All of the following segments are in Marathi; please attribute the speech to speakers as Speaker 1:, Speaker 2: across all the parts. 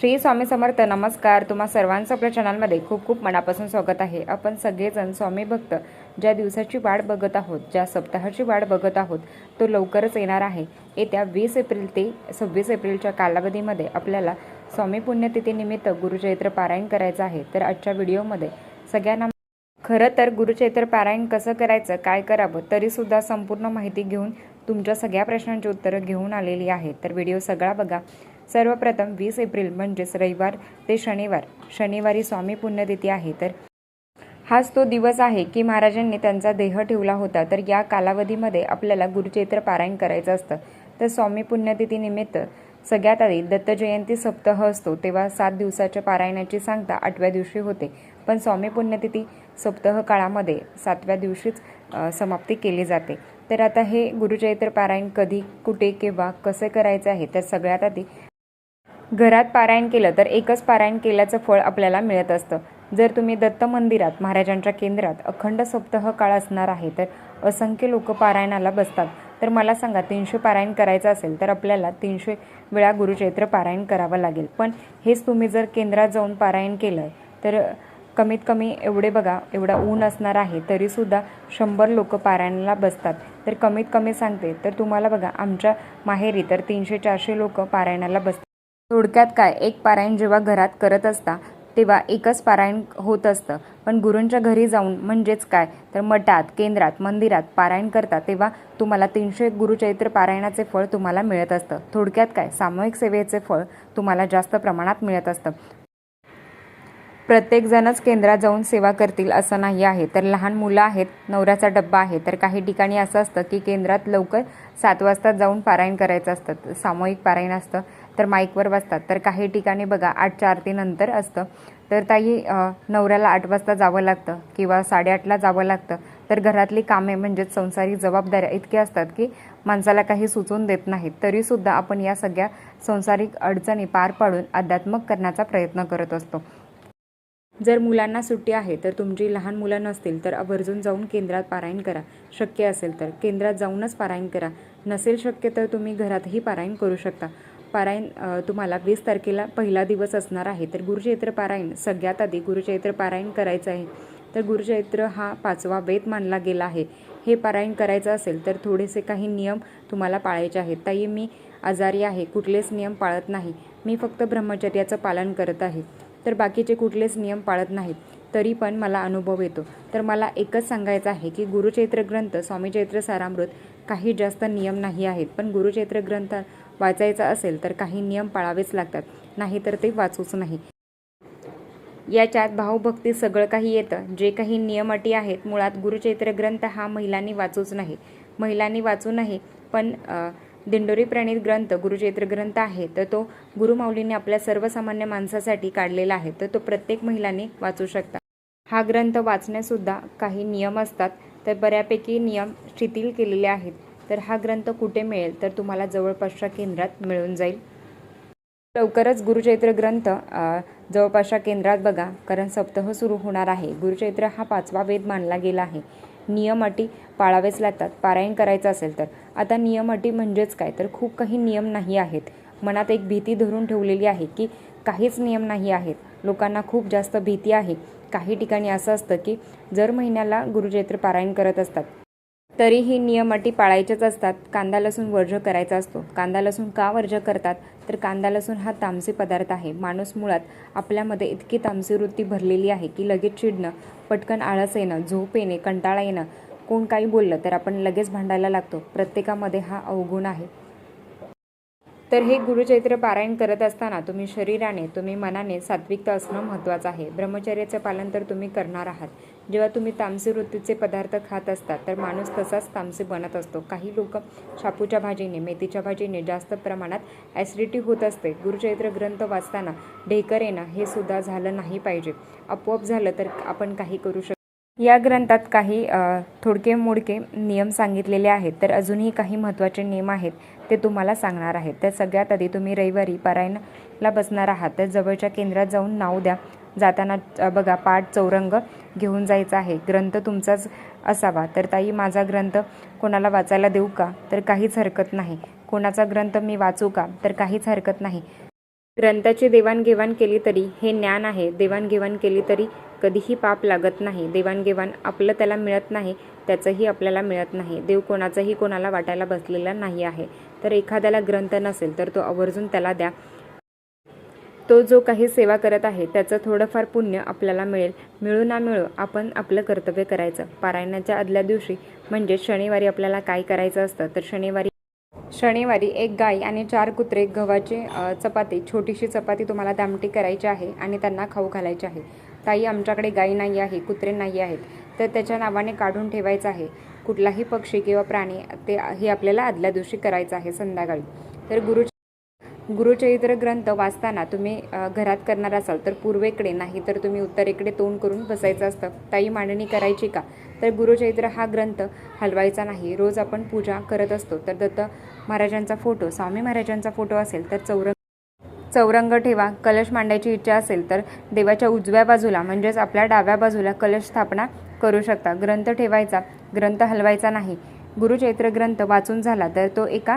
Speaker 1: श्री स्वामी समर्थ नमस्कार. तुम्हा सर्वांचं आपल्या चॅनलमध्ये खूप खूप मनापासून स्वागत आहे. आपण सगळेजण स्वामी भक्त ज्या दिवसाची वाट बघत आहोत ज्या सप्ताहाची वाट बघत आहोत तो लवकरच येणार आहे. येत्या वीस एप्रिल ते सव्वीस एप्रिलच्या कालावधीमध्ये आपल्याला स्वामी पुण्यतिथीनिमित्त गुरुचैत्र पारायण करायचं आहे. तर आजच्या व्हिडिओमध्ये सगळ्यांना खरं तर गुरुचैत्र पारायण कसं करायचं काय करावं तरीसुद्धा संपूर्ण माहिती घेऊन तुमच्या सगळ्या प्रश्नांची उत्तरं घेऊन आलेली आहे. तर व्हिडिओ सगळा बघा. सर्वप्रथम वीस एप्रिल म्हणजेच रविवार ते शनिवार. शनिवारी स्वामी पुण्यतिथी आहे. तर हाच तो दिवस आहे की महाराजांनी त्यांचा देह ठेवला होता. तर या कालावधीमध्ये आपल्याला गुरुचैत्र पारायण करायचं असतं. तर स्वामी पुण्यतिथीनिमित्त सगळ्यात आधी दत्तजयंती सप्तह सप्ताह असतो. तेव्हा सात दिवसाच्या पारायणाची सांगता आठव्या दिवशी होते. पण स्वामी पुण्यतिथी सप्ताह काळामध्ये सातव्या दिवशीच समाप्ती केली जाते. तर आता हे गुरुचैत्र पारायण कधी कुठे केव्हा कसे करायचं आहे तर सगळ्यात आधी घरात पारायण केलं तर एकच पारायण केल्याचं फळ आपल्याला मिळत असतं. जर तुम्ही दत्त मंदिरात महाराजांच्या केंद्रात अखंड सप्ताह काळ असणार आहे तर असंख्य लोक पारायणाला बसतात. तर मला सांगा तीनशे पारायण करायचं असेल तर आपल्याला तीनशे वेळा गुरुचैत्र पारायण करावं लागेल. पण हेच तुम्ही जर केंद्रात जाऊन पारायण केलं तर कमीत कमी एवढे बघा एवढा ऊन असणार आहे तरीसुद्धा शंभर लोक पारायणाला बसतात. तर कमीत कमी सांगते तर तुम्हाला बघा आमच्या माहेरी तर तीनशे चारशे लोक पारायणाला बसतात. थोडक्यात काय? एक पारायण जेव्हा घरात करत असता तेव्हा एकच पारायण होत असतं. पण गुरूंच्या घरी जाऊन म्हणजेच काय? तर मठात केंद्रात मंदिरात पारायण करता तेव्हा तुम्हाला तीनशे गुरुचैत्र पारायणाचे फळ तुम्हाला मिळत असतं. थोडक्यात काय? सामूहिक सेवेचे फळ तुम्हाला जास्त प्रमाणात मिळत असतं. प्रत्येकजणच केंद्रात जाऊन सेवा करतील असं नाही आहे. तर लहान मुलं आहेत नवऱ्याचा डब्बा आहे. तर काही ठिकाणी असं असतं की केंद्रात लवकर सात वाजता जाऊन पारायण करायचं असतं. सामूहिक पारायण असतं. तर माईकवर बसतात. तर काही ठिकाणी बघा आठच्या आरतीनंतर असतं. तर ताई नवऱ्याला आठ वाजता जावं लागतं किंवा साडेआठला जावं लागतं. तर घरातली कामे म्हणजेच संसारिक जबाबदाऱ्या इतक्या असतात की माणसाला काही सुचवून देत नाहीत. तरीसुद्धा आपण या सगळ्या संसारिक अडचणी पार पाडून अध्यात्मक करण्याचा प्रयत्न करत असतो. जर मुलांना सुट्टी आहे तर तुमची लहान मुलं नसतील तर आवर्जून जाऊन केंद्रात पारायण करा. शक्य असेल तर केंद्रात जाऊनच पारायण करा. नसेल शक्य तर तुम्ही घरातही पारायण करू शकता. पारायण तुम्हाला वीस तारखेला पहिला दिवस असणार आहे. तर गुरुचैत्र पारायण सगळ्यात आधी गुरुचैत्र पारायण करायचं आहे. तर गुरुचैत्र हा पाचवा वेद मानला गेला आहे. हे पारायण करायचं असेल तर थोडेसे काही नियम तुम्हाला पाळायचे आहेत. ताई मी आजारी आहे कुठलेच नियम पाळत नाही. मी फक्त ब्रह्मचर्याचं पालन करत आहे. तर बाकीचे कुठलेच नियम पाळत नाहीत. तरी पण मला अनुभव येतो. तर मला एकच सांगायचं आहे की गुरुचैत्र ग्रंथ स्वामी चैत्र सारामृत काही जास्त नियम नाही आहेत. पण गुरुचैत्र ग्रंथ वाचायचा असेल तर काही नियम पाळावेच लागतात. नाही तर ते वाचूच नाही. याच्यात भावभक्ती सगळं काही येतं. जे काही नियम अटी आहेत मुळात गुरुचैत्र ग्रंथ हा महिलांनी वाचूच नाही. महिलांनी वाचू नाही पण दिंडोरी प्रणित ग्रंथ गुरुचैत्र ग्रंथ आहे तर तो गुरुमाऊलींनी आपल्या सर्वसामान्य माणसासाठी काढलेला आहे तर तो प्रत्येक महिलांनी वाचू शकता. हा ग्रंथ वाचण्यासुद्धा काही नियम असतात तर बऱ्यापैकी नियम शिथिल केलेले आहेत. तर हा ग्रंथ कुठे मिळेल तर तुम्हाला जवळपासच्या केंद्रात मिळून जाईल. लवकरच गुरुचैत्र ग्रंथ जवळपासच्या केंद्रात बघा कारण सप्ताह सुरू होणार आहे. गुरुचैत्र हा पाचवा वेद मानला गेला आहे. नियम अटी पाळावेच लागतात. पारायण करायचं असेल तर. आता नियम अटी म्हणजेच काय? तर खूप काही नियम नाही आहेत. मनात एक भीती धरून ठेवलेली आहे की काहीच नियम नाही आहेत. लोकांना खूप जास्त भीती आहे. काही ठिकाणी असं असतं की जर महिन्याला गुरुचैत्र पारायण करत असतात. तरीही नियम अटी पाळायच्याच असतात. कांदा लसूण वर्ज करायचा असतो. कांदा लसूण का वर्ज करतात? तर कांदा लसूण हा तामसी पदार्थ आहे. माणूस मुळात आपल्यामध्ये इतकी तामसी वृत्ती भरलेली आहे की लगेच चिडणं पटकन आळस येणं झोप येणे कंटाळा येणं कोण काही बोललं तर आपण लगेच भांडायला लागतो. प्रत्येकामध्ये हा अवगुण आहे. तर हे गुरुचैत्र पारायण करत असताना तुम्ही शरीराने तुम्ही मनाने सात्विकता असणं महत्त्वाचं आहे. ब्रह्मचर्याचं पालन तर तुम्ही करणार आहात. जेव्हा तुम्ही तामसी वृत्तीचे पदार्थ खात असता तर माणूस तसाच तामसी बनत असतो. काही लोक शापूच्या भाजीने मेथीच्या भाजीने जास्त प्रमाणात ॲसिडिटी होत असते. गुरुचैत्र ग्रंथ वाचताना ढेकर येणं हे सुद्धा झालं नाही पाहिजे. आपोआप झालं तर आपण काही करू शकतो या ग्रंथात काही थोडके मोडके नियम सांगितलेले आहेत. तर अजूनही काही महत्त्वाचे नियम आहेत. ते तुम्हाला सांगणार आहेत. तर सगळ्यात आधी तुम्ही रविवारी पारायणाला बसणार आहात. तर जवळच्या केंद्रात जाऊन नाव द्या. जाताना बघा पाठ चौरंग घेऊन जायचा आहे. ग्रंथ तुमचाच असावा. तर ताई माझा ग्रंथ कोणाला वाचायला देऊ का? तर काहीच हरकत नाही. कोणाचा ग्रंथ मी वाचू का? तर काहीच हरकत नाही. ग्रंथाची देवाणघेवाण केली तरी हे ज्ञान आहे. देवाणघेवाण केली तरी कधीही पाप लागत नाही. देवाणघेवाण आपलं त्याला मिळत नाही. त्याचंही आपल्याला मिळत नाही. देव कोणाचंही कोणाला वाटायला बसलेला नाही आहे. तर एखाद्याला ग्रंथ नसेल तर तो आवर्जून त्याला द्या. तो जो काही सेवा करत आहे त्याचं थोडंफार पुण्य आपल्याला मिळेल. मिळू ना मिळू आपण आपलं कर्तव्य करायचं. पारायणाच्या आदल्या दिवशी म्हणजे शनिवारी आपल्याला काय करायचं असतं तर शनिवारी शनिवारी एक गाय आणि चार कुत्रे गव्हाची चपाती छोटीशी चपाती तुम्हाला दामटी करायची आहे आणि त्यांना खाऊ घालायचे आहे. ताई आमच्याकडे गाई नाही आहे कुत्रे नाही आहेत तर त्याच्या नावाने काढून ठेवायचं आहे. कुठलाही पक्षी किंवा प्राणी ते हे आपल्याला आदल्या दिवशी करायचं आहे संध्याकाळी. तर गुरु गुरुचरित्र ग्रंथ वाचताना तुम्ही घरात करणार असाल तर पूर्वेकडे नाही तर तुम्ही उत्तरेकडे तोंड करून बसायचं असतं. ताई मांडणी करायची का? तर गुरुचरित्र हा ग्रंथ हलवायचा नाही. रोज आपण पूजा करत असतो. तर दत्त महाराजांचा फोटो स्वामी महाराजांचा फोटो असेल तर चौरंग चौरंग ठेवा कलश मांडायची इच्छा असेल तर देवाच्या उजव्या बाजूला म्हणजेच आपल्या डाव्या बाजूला कलश स्थापना करू शकता. ग्रंथ ठेवायचा ग्रंथ हलवायचा नाही. गुरुचैत्र ग्रंथ वाचून झाला तर तो एका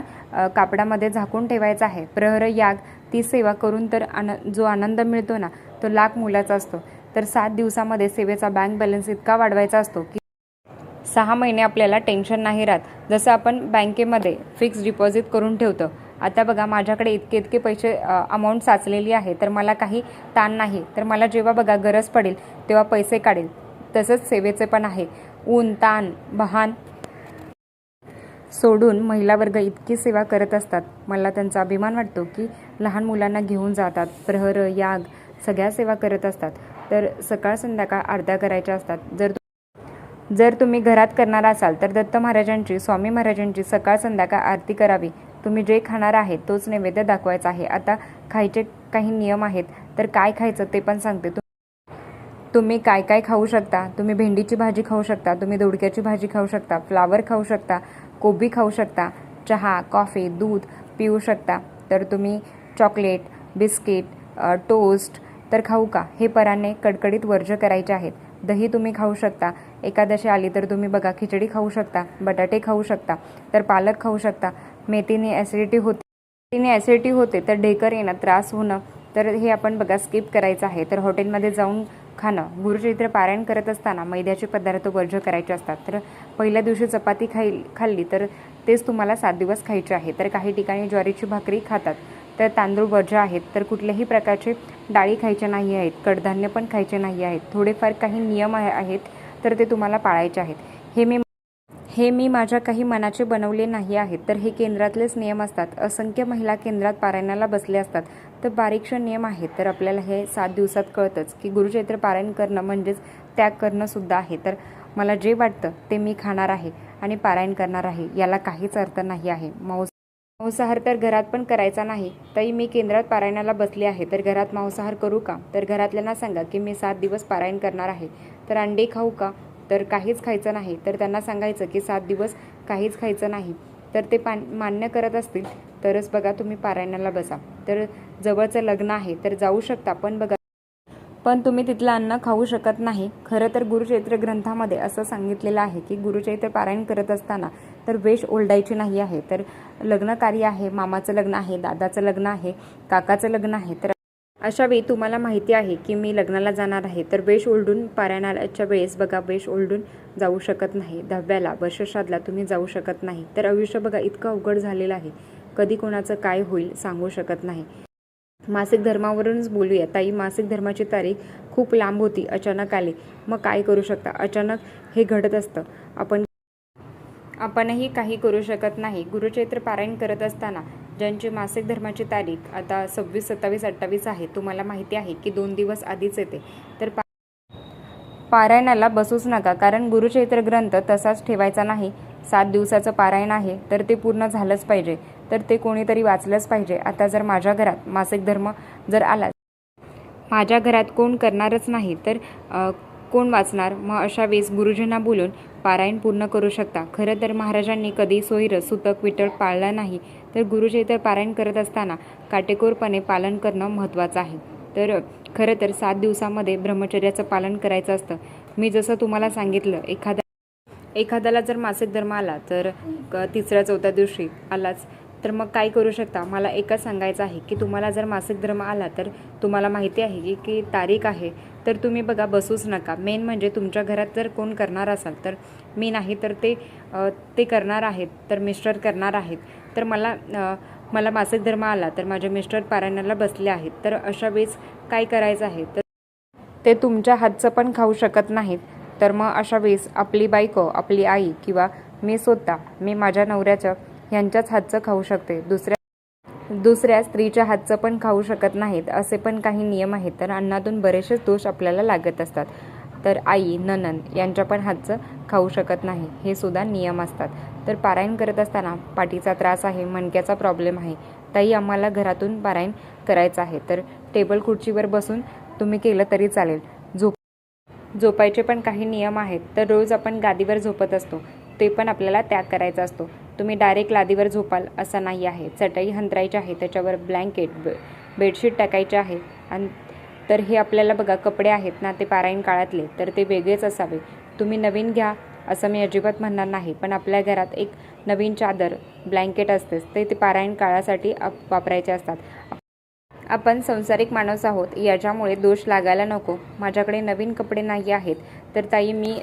Speaker 1: कापडामध्ये झाकून ठेवायचा आहे. प्रहर याग ती सेवा करून तर आन जो आनंद मिळतो ना तो लाख मुलाचा असतो. तर सात दिवसामध्ये सेवेचा बँक बॅलन्स इतका वाढवायचा असतो की सहा महिने आपल्याला टेन्शन नाही राहत. जसं आपण बँकेमध्ये फिक्स डिपॉझिट करून ठेवतो आता बघा माझ्याकडे इतके इतके पैसे अमाऊंट साचलेली आहे तर मला काही ताण नाही. तर मला जेव्हा बघा गरज पडेल तेव्हा पैसे काढेल. तसंच सेवेचे पण आहे. ऊन ताण बहान सोडून महिला वर्ग इतकी सेवा करत असतात. मला त्यांचा अभिमान वाटतो की लहान मुलांना घेऊन जातात. प्रहर याग सगळ्या सेवा करत असतात. तर सकाळ संध्याकाळ अर्धा करायच्या असतात. जर जर तुम्ही घरात करणार असाल तर दत्त महाराजांची स्वामी महाराजांची सकाळ संध्याकाळ आरती करावी. तुम्ही जे खाणार आहे तोच नैवेद्य दाखवायचा आहे. आता खायचे काही नियम आहेत. तर काय खायचं ते पण सांगते तुम तुम्ही काय काय खाऊ शकता? तुम्ही भेंडीची भाजी खाऊ शकता तुम्ही दोडक्याची भाजी खाऊ शकता फ्लावर खाऊ शकता कोबी खाऊ शकता चहा कॉफी दूध पिऊ शकता. तर तुम्ही चॉकलेट बिस्किट टोस्ट तर खाऊ का? हे पराने कडकडीत वर्ज करायचे आहेत. दही तुम्ही खाऊ शकता. एकादशी आली तर तुम्ही बघा खिचडी खाऊ शकता बटाटे खाऊ शकता तर पालक खाऊ शकता. मेथीने ॲसिडिटी होते. मेथीने ॲसिडिटी होते तर ढेकर येणं त्रास होणं तर हे आपण बघा स्किप करायचं आहे. तर हॉटेलमध्ये जाऊन खाणं. गुरुचरित्र पारायण करत असताना मैद्याचे पदार्थ वर्ज्य करायचे असतात. तर पहिल्या दिवशी चपाती खाई खाल्ली तर तेच तुम्हाला सात दिवस खायचे आहे. तर काही ठिकाणी ज्वारीची भाकरी खातात. तर तांदूळ वर्ज्य आहेत तर कुठल्याही प्रकारचे डाळी खायचे नाही आहेत कडधान्य पण खायचे नाही आहेत. थोडेफार काही नियम आहे- आहेत तर ते तुम्हाला पाळायचे आहेत. हे मी हे मी माझ्या काही मनाचे बनवले नाही आहेत तर हे केंद्रातलेच नियम असतात. असंख्य महिला केंद्रात पारायणाला बसले असतात. तर बारीकशे नियम आहेत तर आपल्याला हे सात दिवसात कळतंच की गुरुचैत्र पारायण करणं म्हणजेच त्याग करणं सुद्धा आहे. तर मला जे वाटतं ते मी खाणार आहे आणि पारायण करणार आहे याला काहीच अर्थ नाही आहे. मौस मांसाहार तर घरात पण करायचा नाही. तरी मी केंद्रात पारायणाला बसले आहे. तर घरात मांसाहार करू का? तर घरातल्यांना सांगा की मी सात दिवस पारायण करणार आहे. तर अंडे खाऊ का? तर काहीच खायचं नाही. तर त्यांना सांगायचं की सात दिवस काहीच खायचं नाही. तर ते पान मान्य करत असतील. तरच बघा तुम्ही पारायणाला बसा. तर जवळचं लग्न आहे. तर जाऊ शकता. पण बघा पण तुम्ही तिथलं अन्न खाऊ शकत नाही. खरं तर गुरुचैत्र ग्रंथामध्ये असं सांगितलेलं आहे की गुरुचैत्र पारायण करत असताना तर वेश ओलडायची नाही आहे. तर लग्न कार्य आहे मामाचं लग्न आहे दादाचं लग्न आहे काकाचं लग्न आहे. तर अशा वेळी तुम्हाला माहिती आहे की मी लग्नाला जाणार आहे. तर वेश ओलडून पारायणाच्या वेळेस बघा वेश ओलडून जाऊ शकत नाही. दहाव्याला वर्षश्राद्धला तुम्ही जाऊ शकत नाही. तर आयुष्य बघा इतकं अवघड झालेलं आहे. कधी कोणाचं काय होईल सांगू शकत नाही. मासिक धर्मावरूनच बोलूया. ताई मासिक धर्माची तारीख खूप लांब होती. अचानक आली. मग काय करू शकता? अचानक हे घडत असतं. आपण आपणही काही करू शकत नाही. गुरुचैत्र पारायण करत असताना ज्यांची मासिक धर्माची तारीख आता सव्वीस सत्तावीस अठ्ठावीस आहे तुम्हाला माहिती आहे की दोन दिवस आधीच येते. तर पा पारायणाला बसूच नका कारण गुरुचैत्र ग्रंथ तसाच ठेवायचा नाही. सात दिवसाचं पारायण आहे तर ते पूर्ण झालंच पाहिजे. तर ते कोणीतरी वाचलंच पाहिजे. आता जर माझ्या घरात मासिक धर्म जर आला माझ्या घरात कोण करणारच नाही तर कोण वाचणार? मग अशा वेळेस गुरुजींना बोलून पारायण पूर्ण करू शकता. खरं तर महाराजांनी कधी सोयरं सुतक विटळ पाळला नाही. तर गुरुजी तर पारायण करत असताना काटेकोरपणे पालन करणं महत्त्वाचं आहे. तर खरं तर सात दिवसामध्ये ब्रह्मचर्याचं पालन करायचं असतं. मी जसं तुम्हाला सांगितलं एखाद्या एखाद्याला जर मासिक धर्म आला तर क- तिसऱ्या चौथ्या दिवशी आलाच. तर मग काय करू शकता? मला एकच सांगायचं आहे की तुम्हाला जर मासिक धर्म आला तर तुम्हाला माहिती आहे की की तारीख आहे. तर तुम्ही बघा बसूच नका. मेन म्हणजे तुमच्या घरात जर कोण करणार असाल तर मी नाही तर ते ते करणार आहेत. तर मिस्टर करणार आहेत. तर मला मला मासिक धर्म आला तर माझे मिस्टर पारायणाला बसले आहेत. तर अशा वेळेस काय करायचं आहे? तर ते तुमच्या हातचं पण खाऊ शकत नाहीत. तर मग अशा वेळेस आपली बायको आपली आई किंवा मी स्वतः मी माझ्या नवऱ्याचं ह्यांच्याच हातचं खाऊ शकते. दुसऱ्या दुसऱ्या स्त्रीच्या हातचं पण खाऊ शकत नाहीत असे पण काही नियम आहेत. तर अन्नातून बरेचसे दोष आपल्याला लागत असतात. तर आई ननंद यांच्या पण हातचं खाऊ शकत नाही हे सुद्धा नियम असतात. तर पारायण करत असताना पाठीचा त्रास आहे मणक्याचा प्रॉब्लेम आहे. ताई आम्हाला घरातून पारायण करायचं आहे. तर टेबल खुर्चीवर बसून तुम्ही केलं तरी चालेल. झोप झोपायचे पण काही नियम आहेत. तर रोज आपण गादीवर झोपत असतो. ते पण आपल्याला त्याग करायचा असतो. तुम्ही डायरेक्ट लादीवर झोपाल असं नाही आहे. चटई हंतरायची आहे त्याच्यावर ब्लँकेट बे बेडशीट टाकायचे आहे. आणि तर हे आपल्याला बघा कपडे आहेत ना ते पारायण काळातले तर ते वेगळेच असावे. तुम्ही नवीन घ्या असं मी अजिबात म्हणणार नाही. पण आपल्या घरात एक नवीन चादर ब्लँकेट असतेच ते ते पारायण काळासाठी आप वापरायचे असतात. आपण संसारिक माणूस आहोत याच्यामुळे दोष लागायला नको. माझ्याकडे नवीन कपडे नाही आहेत तर ताई मी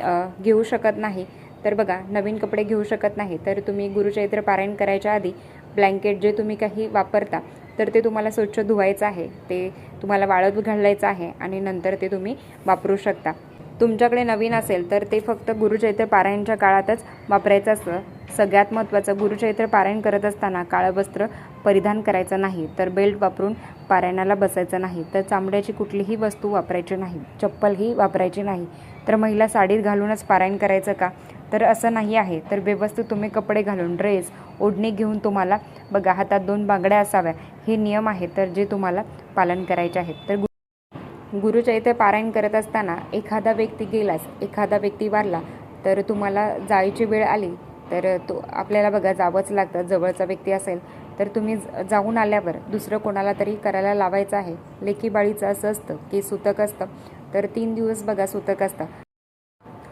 Speaker 1: घेऊ शकत नाही. तर बघा नवीन कपडे घेऊ शकत नाही तर तुम्ही गुरुचैत्र पारायण करायच्या आधी ब्लँकेट जे तुम्ही काही वापरता तर ते तुम्हाला स्वच्छ धुवायचं आहे ते तुम्हाला वाळत घालायचं आहे आणि नंतर ते तुम्ही वापरू शकता. तुमच्याकडे नवीन असेल तर ते फक्त गुरुचैत्र पारायणच्या काळातच वापरायचं असतं. सगळ्यात महत्त्वाचं गुरुचैत्र पारायण करत असताना काळं वस्त्र परिधान करायचं नाही तर बेल्ट वापरून पारायणाला बसायचं नाही तर चामड्याची कुठलीही वस्तू वापरायची नाही चप्पलही वापरायची नाही. तर महिला साडीत घालूनच पारायण करायचं का? तर असं नाही आहे. तर व्यवस्थित तुम्ही कपडे घालून ड्रेस ओढणी घेऊन तुम्हाला बघा हातात दोन बांगड्या असाव्या. हे नियम आहेत तर जे तुम्हाला पालन करायचे आहेत. तर गु- पारायण करत असताना एखादा व्यक्ती गेलास एखादा व्यक्ती वारला तर तुम्हाला जायची वेळ आली तर तो आपल्याला बघा जावंच लागतं. जवळचा व्यक्ती असेल तर तुम्ही ज- जाऊन आल्यावर दुसरं कोणाला तरी करायला लावायचं आहे. लेखीबाळीचं असं असतं की सुतक असतं. तर तीन दिवस बघा सुतक असतं.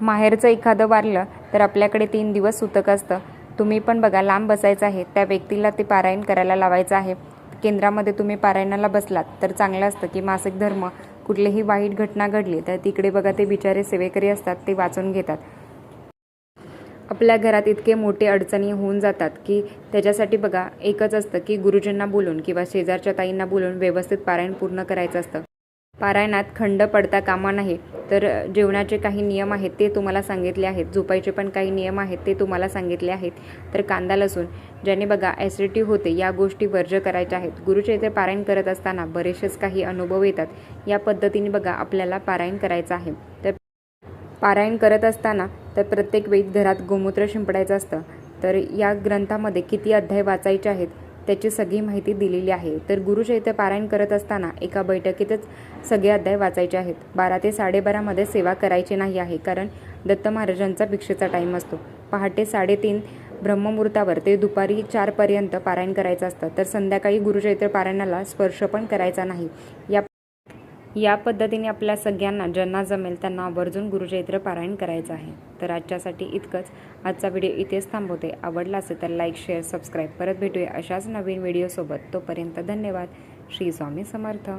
Speaker 1: माहेरचं एखादं वारलं तर आपल्याकडे तीन दिवस सुतक असतं. तुम्ही पण बघा लांब बसायचं आहे. त्या व्यक्तीला ते पारायण करायला लावायचं आहे. केंद्रामध्ये तुम्ही पारायणाला बसलात तर चांगलं असतं की मासिक धर्म. कुठलीही वाईट घटना घडली तर तिकडे बघा ते बिचारे सेवेकरी असतात ते वाचून घेतात. आपल्या घरात इतके मोठे अडचणी होऊन जातात की त्याच्यासाठी बघा एकच असतं की गुरुजींना बोलून किंवा शेजारच्या ताईंना बोलून व्यवस्थित पारायण पूर्ण करायचं असतं. पारायणात खंड पडता कामा नाही तर जेवणाचे काही नियम आहेत ते तुम्हाला सांगितले आहेत. झोपायचे पण काही नियम आहेत ते तुम्हाला सांगितले आहेत. तर कांदा लसूण ज्याने बघा ॲसिडिटी होते या गोष्टी वर्ज करायच्या आहेत. गुरुचरित्र पारायण करत असताना बरेचसेच काही अनुभव येतात. या पद्धतीने बघा आपल्याला पारायण करायचं आहे. तर पारायण करत असताना तर प्रत्येक वेळी घरात गोमूत्र शिंपडायचं असतं. तर या ग्रंथामध्ये किती अध्याय वाचायचे आहेत? त्याची सगळी माहिती दिलेली आहे. तर गुरुचैत्य पारायण करत असताना एका बैठकीतच सगळे अध्याय वाचायचे आहेत. बारा ते साडेबारामध्ये सेवा करायची नाही आहे कारण दत्त महाराजांचा भिक्षेचा टाईम असतो. पहाटे साडेतीन ब्रह्ममुहूर्तावर ते दुपारी चारपर्यंत पारायण करायचं असतं. तर संध्याकाळी गुरुचैत्र पारायणाला स्पर्श पण करायचा नाही. या या पद्धतीने आपल्या सगळ्यांना ज्यांना जमेल त्यांना आवर्जून गुरुचैत्र पारायण करायचं आहे. तर आजच्यासाठी इतकंच. आजचा व्हिडिओ इथेच थांबवते. आवडला असेल तर लाईक शेअर सबस्क्राईब परत भेटूया अशाच नवीन व्हिडिओसोबत तोपर्यंत धन्यवाद. श्री स्वामी समर्थ.